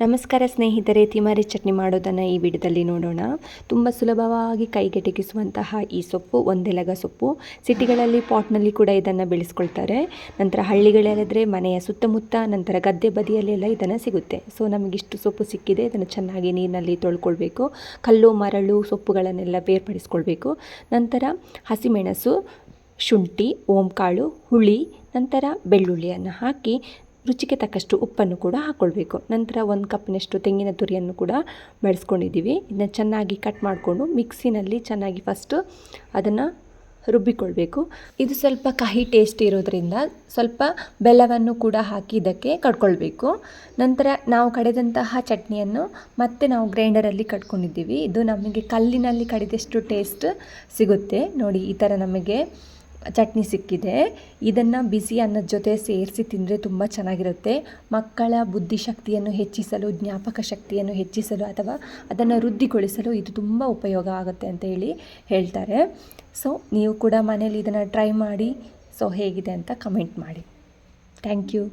ನಮಸ್ಕಾರ ಸ್ನೇಹಿತರೆ, ತಿಮಾರಿ ಚಟ್ನಿ ಮಾಡೋದನ್ನು ಈ ವಿಡಿಯೋದಲ್ಲಿ ನೋಡೋಣ. ತುಂಬ ಸುಲಭವಾಗಿ ಕೈಗೆಟಕಿಸುವಂತಹ ಈ ಸೊಪ್ಪು ಒಂದೆಲಗ ಸೊಪ್ಪು. ಸಿಟಿಗಳಲ್ಲಿ, ಪಾಟ್ನಲ್ಲಿ ಕೂಡ ಇದನ್ನು ಬೆಳೆಸ್ಕೊಳ್ತಾರೆ. ನಂತರ ಹಳ್ಳಿಗಳಲ್ಲಾದರೆ ಮನೆಯ ಸುತ್ತಮುತ್ತ, ನಂತರ ಗದ್ದೆ ಬದಿಯಲ್ಲೆಲ್ಲ ಇದನ್ನು ಸಿಗುತ್ತೆ. ಸೊ ನಮಗಿಷ್ಟು ಸೊಪ್ಪು ಸಿಕ್ಕಿದೆ. ಇದನ್ನು ಚೆನ್ನಾಗಿ ನೀರಿನಲ್ಲಿ ತೊಳ್ಕೊಳ್ಬೇಕು. ಕಲ್ಲು, ಮರಳು ಸೊಪ್ಪುಗಳನ್ನೆಲ್ಲ ಬೇರ್ಪಡಿಸ್ಕೊಳ್ಬೇಕು. ನಂತರ ಹಸಿಮೆಣಸು, ಶುಂಠಿ, ಓಂಕಾಳು, ಹುಳಿ, ನಂತರ ಬೆಳ್ಳುಳ್ಳಿಯನ್ನು ಹಾಕಿ ರುಚಿಗೆ ತಕ್ಕಷ್ಟು ಉಪ್ಪನ್ನು ಕೂಡ ಹಾಕ್ಕೊಳ್ಬೇಕು ನಂತರ ಒಂದು ಕಪ್ಪಿನಷ್ಟು ತೆಂಗಿನ ತುರಿಯನ್ನು ಕೂಡ ಬೆಳೆಸ್ಕೊಂಡಿದ್ದೀವಿ. ಇದನ್ನ ಚೆನ್ನಾಗಿ ಕಟ್ ಮಾಡಿಕೊಂಡು ಮಿಕ್ಸಿನಲ್ಲಿ ಚೆನ್ನಾಗಿ ಫಸ್ಟು ಅದನ್ನು ರುಬ್ಬಿಕೊಳ್ಬೇಕು. ಇದು ಸ್ವಲ್ಪ ಕಹಿ ಟೇಸ್ಟ್ ಇರೋದ್ರಿಂದ ಸ್ವಲ್ಪ ಬೆಲ್ಲವನ್ನು ಕೂಡ ಹಾಕಿ ಇದಕ್ಕೆ ಕಡ್ಕೊಳ್ಬೇಕು. ನಂತರ ನಾವು ಕಡೆದಂತಹ ಚಟ್ನಿಯನ್ನು ಮತ್ತೆ ನಾವು ಗ್ರೈಂಡರಲ್ಲಿ ಕಟ್ಕೊಂಡಿದ್ದೀವಿ. ಇದು ನಮಗೆ ಕಲ್ಲಿನಲ್ಲಿ ಕಡಿದಷ್ಟು ಟೇಸ್ಟ್ ಸಿಗುತ್ತೆ. ನೋಡಿ, ಈ ಥರ ನಮಗೆ ಚಟ್ನಿ ಸಿಕ್ಕಿದೆ. ಇದನ್ನು ಬಿಸಿ ಅನ್ನದ ಜೊತೆ ಸೇರಿಸಿ ತಿಂದರೆ ತುಂಬ ಚೆನ್ನಾಗಿರುತ್ತೆ. ಮಕ್ಕಳ ಬುದ್ಧಿಶಕ್ತಿಯನ್ನು ಹೆಚ್ಚಿಸಲು, ಜ್ಞಾಪಕ ಶಕ್ತಿಯನ್ನು ಹೆಚ್ಚಿಸಲು ಅಥವಾ ಅದನ್ನು ವೃದ್ಧಿಗೊಳಿಸಲು ಇದು ತುಂಬ ಉಪಯೋಗ ಆಗುತ್ತೆ ಅಂತ ಹೇಳಿ ಹೇಳ್ತಾರೆ. ಸೊ ನೀವು ಕೂಡ ಮನೇಲಿ ಇದನ್ನು ಟ್ರೈ ಮಾಡಿ. ಸೊ ಹೇಗಿದೆ ಅಂತ ಕಮೆಂಟ್ ಮಾಡಿ. Thank you